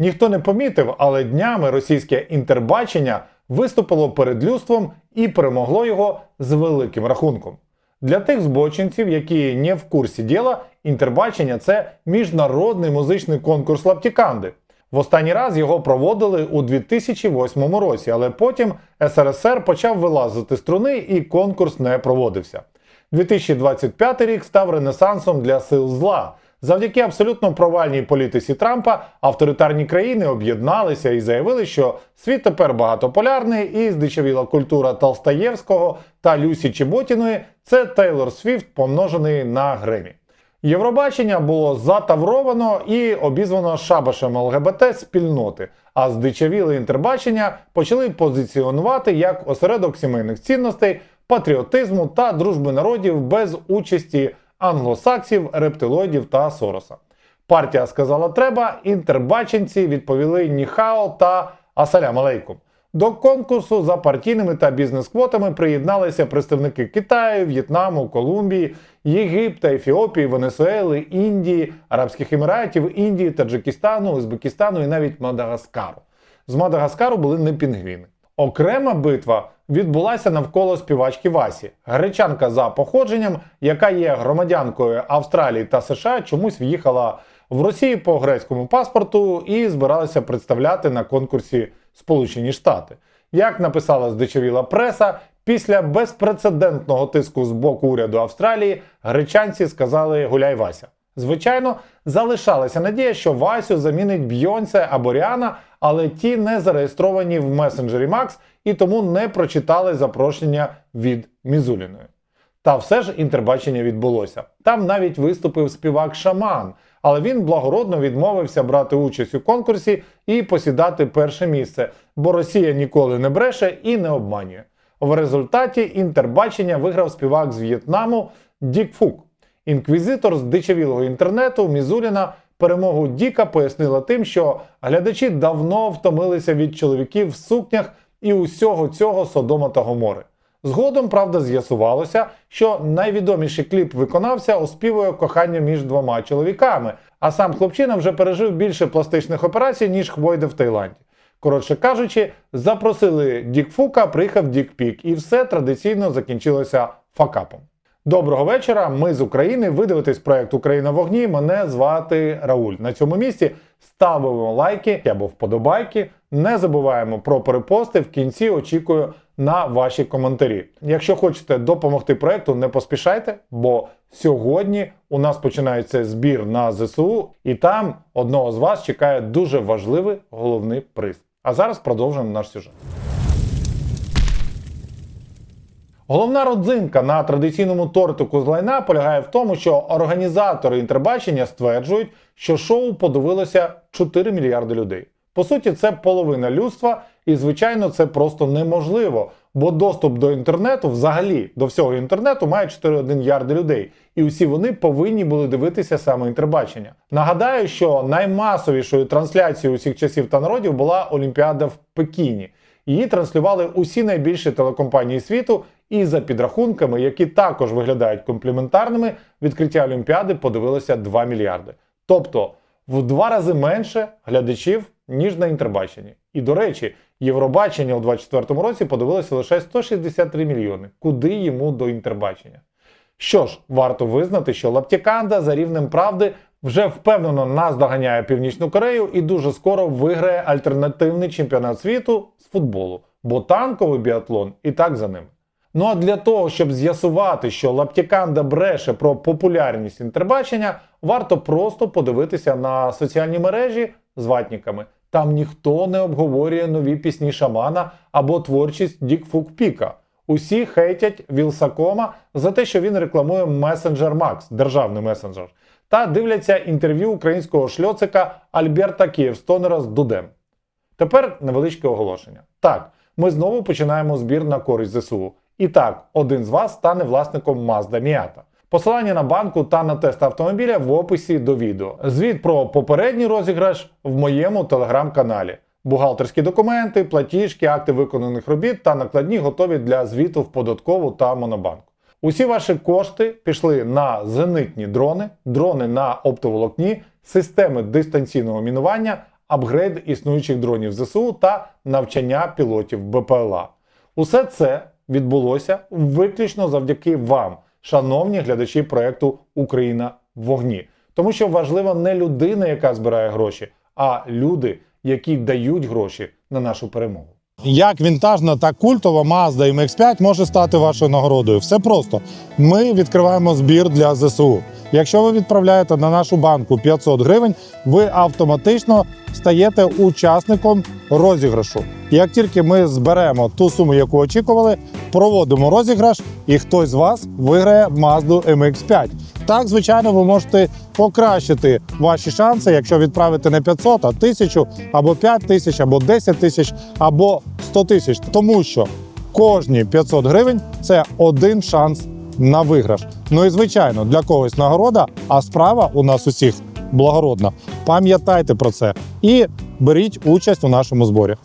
Ніхто не помітив, але днями російське інтербачення виступило перед людством і перемогло його з великим рахунком. Для тих збочинців, які не в курсі діла, інтербачення це міжнародний музичний конкурс Лаптіканди. В останній раз його проводили у 2008 році, але потім СРСР почав вилазити струни і конкурс не проводився. 2025 рік став ренесансом для сил зла. Завдяки абсолютно провальній політиці Трампа авторитарні країни об'єдналися і заявили, що світ тепер багатополярний, і здичавіла культура Толстаєвського та Люсі Чеботіної це Тейлор Свіфт, помножений на Гремі. Євробачення було затавровано і обізвано шабашем ЛГБТ спільноти, а здичавіле інтербачення почали позиціонувати як осередок сімейних цінностей, патріотизму та дружби народів без участі англосаксів, рептилоїдів та Сороса. Партія сказала треба, інтербаченці відповіли ніхао та асалям алейкум. До конкурсу за партійними та бізнес-квотами приєдналися представники Китаю, В'єтнаму, Колумбії, Єгипта, Ефіопії, Венесуели, Індії, Арабських Еміратів, Індії, Таджикистану, Узбекистану і навіть Мадагаскару. З Мадагаскару були не пінгвіни. Окрема битва відбулася навколо співачки Васі, гречанка за походженням, яка є громадянкою Австралії та США, чомусь в'їхала в Росію по грецькому паспорту і збиралася представляти на конкурсі Сполучені Штати. Як написала здичавіла преса, після безпрецедентного тиску з боку уряду Австралії гречанці сказали гуляй Вася. Звичайно, залишалася надія, що Васю замінить Бйонсе або Ріана, але ті не зареєстровані в месенджері Макс і тому не прочитали запрошення від Мізуліної. Та все ж інтербачення відбулося. Там навіть виступив співак Шаман, але він благородно відмовився брати участь у конкурсі і посідати перше місце, бо Росія ніколи не бреше і не обманює. В результаті інтербачення виграв співак з В'єтнаму Дік Фук. Інквізитор з дичавілого інтернету Мізуліна перемогу Діка пояснила тим, що глядачі давно втомилися від чоловіків в сукнях і усього цього Содома та Гомори. Згодом, правда, з'ясувалося, що найвідоміший кліп виконався оспівує кохання між двома чоловіками, а сам хлопчина вже пережив більше пластичних операцій, ніж хвойде в Таїланді. Коротше кажучи, запросили Дік Фука, приїхав Дік Пік, і все традиційно закінчилося факапом. Доброго вечора. Ми з України. Ви дивитесь проект Україна в вогні. Мене звати Рауль. На цьому місці ставимо лайки або вподобайки. Не забуваємо про перепости. В кінці очікую на ваші коментарі. Якщо хочете допомогти проекту, не поспішайте, бо сьогодні у нас починається збір на ЗСУ, і там одного з вас чекає дуже важливий головний приз. А зараз продовжуємо наш сюжет. Головна родзинка на традиційному тортику з лайна полягає в тому, що організатори інтербачення стверджують, що шоу подивилося 4 мільярди людей. По суті, це половина людства, і звичайно, це просто неможливо, бо доступ до інтернету, взагалі до всього інтернету, має 4,1 мільярди людей, і усі вони повинні були дивитися саме інтербачення. Нагадаю, що наймасовішою трансляцією усіх часів та народів була Олімпіада в Пекіні. Її транслювали усі найбільші телекомпанії світу, і за підрахунками, які також виглядають компліментарними, відкриття Олімпіади подивилося 2 мільярди. Тобто в два рази менше глядачів, ніж на інтербаченні. І до речі, Євробачення у 2024 році подивилося лише 163 мільйони. Куди йому до інтербачення? Що ж, варто визнати, що Лаптіканда за рівнем правди вже впевнено наздоганяє Північну Корею і дуже скоро виграє альтернативний чемпіонат світу з футболу, бо танковий біатлон і так за ним. Ну а для того, щоб з'ясувати, що Лаптіканда бреше про популярність інтербачення, варто просто подивитися на соціальні мережі з ватниками. Там ніхто не обговорює нові пісні шамана або творчість Дік Фук Піка. Усі хейтять Вілсакома за те, що він рекламує месенджер Макс, державний месенджер, та дивляться інтерв'ю українського шльоцика Альберта Київстонера з Дудем. Тепер невеличке оголошення. Так, ми знову починаємо збір на користь ЗСУ. І так, один з вас стане власником Mazda Miata. Посилання на банку та на тест автомобіля в описі до відео. Звіт про попередній розіграш в моєму телеграм-каналі. Бухгалтерські документи, платіжки, акти виконаних робіт та накладні готові для звіту в податкову та монобанку. Усі ваші кошти пішли на зенитні дрони, дрони на оптоволокні, системи дистанційного мінування, апгрейд існуючих дронів ЗСУ та навчання пілотів БПЛА. Усе це відбулося виключно завдяки вам, шановні глядачі проекту Україна в вогні. Тому що важлива не людина, яка збирає гроші, а люди, які дають гроші на нашу перемогу. Як вінтажна та культова Mazda MX-5 може стати вашою нагородою? Все просто. Ми відкриваємо збір для ЗСУ. Якщо ви відправляєте на нашу банку 500 гривень, ви автоматично стаєте учасником розіграшу. Як тільки ми зберемо ту суму, яку очікували, проводимо розіграш, і хтось з вас виграє Mazda MX-5. Так, звичайно, ви можете покращити ваші шанси, якщо відправити не 500, а 1000, або 5 тисяч, або 10 тисяч, або 100 тисяч. Тому що кожні 500 гривень це один шанс на виграш. Ну і звичайно, для когось нагорода, а справа у нас усіх благородна. Пам'ятайте про це і беріть участь у нашому зборі.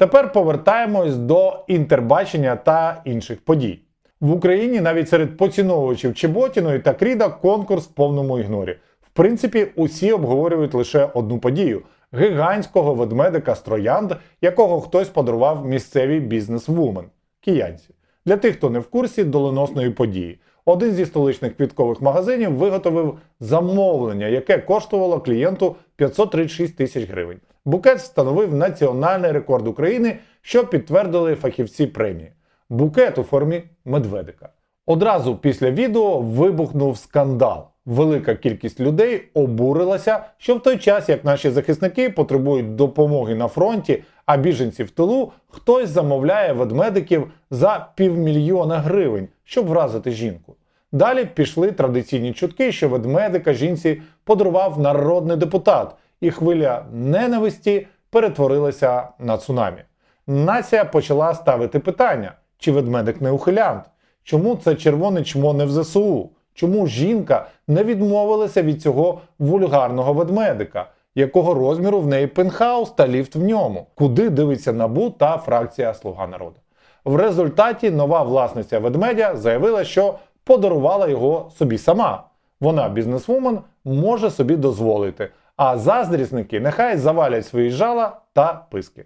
Тепер повертаємось до інтербачення та інших подій. В Україні навіть серед поціновувачів Чеботіної та Кріда конкурс в повному ігнорі. В принципі, усі обговорюють лише одну подію гігантського ведмедика з троянд, якого хтось подарував місцевій бізнес-вумен киянці. Для тих, хто не в курсі доленосної події. Один зі столичних квіткових магазинів виготовив замовлення, яке коштувало клієнту 536 тисяч гривень. Букет встановив національний рекорд України, що підтвердили фахівці премії. Букет у формі медведика. Одразу після відео вибухнув скандал. Велика кількість людей обурилася, що в той час, як наші захисники потребують допомоги на фронті, а біженці в тилу, хтось замовляє ведмедиків за півмільйона гривень, щоб вразити жінку. Далі пішли традиційні чутки, що ведмедика жінці подарував народний депутат, і хвиля ненависті перетворилася на цунамі. Нація почала ставити питання: чи ведмедик не ухилянт? Чому це червоне чмо не в ЗСУ? Чому жінка не відмовилася від цього вульгарного ведмедика? Якого розміру в неї пентхаус та ліфт в ньому? Куди дивиться набу та фракція Слуга народу? В результаті нова власниця ведмедя заявила, що подарувала його собі сама. Вона, бізнесвумен, може собі дозволити, а заздрісники нехай завалять свої жала та писки.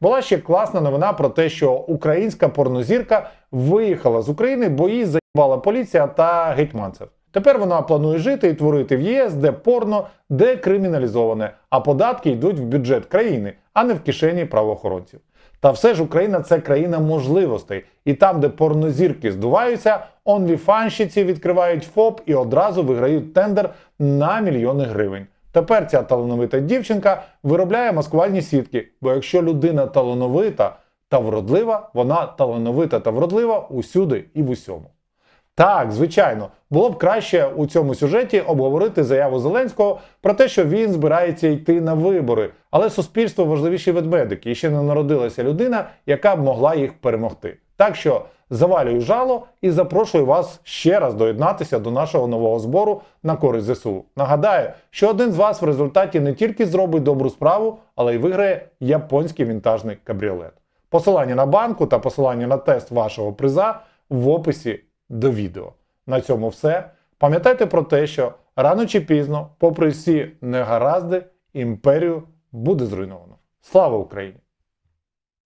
Була ще класна новина про те, що українська порнозірка виїхала з України, бо її заїбала поліція та гетьманцев. Тепер вона планує жити і творити в ЄС, де порно декриміналізоване, а податки йдуть в бюджет країни, а не в кишені правоохоронців. Та все ж Україна це країна можливостей, і там, де порнозірки здуваються, онліфанщиці відкривають ФОП і одразу виграють тендер на мільйони гривень. Тепер ця талановита дівчинка виробляє маскувальні сітки, бо якщо людина талановита та вродлива, вона талановита та вродлива усюди і в усьому. Так, звичайно, було б краще у цьому сюжеті обговорити заяву Зеленського про те, що він збирається йти на вибори, але суспільство важливіші ведмедики, і ще не народилася людина, яка б могла їх перемогти. Так що завалюю жало і запрошую вас ще раз доєднатися до нашого нового збору на користь ЗСУ. Нагадаю, що один з вас в результаті не тільки зробить добру справу, але й виграє японський вінтажний кабріолет. Посилання на банку та посилання на тест вашого приза в описі до відео. На цьому все. Пам'ятайте про те, що рано чи пізно, попри всі негаразди, імперію буде зруйновано. Слава Україні!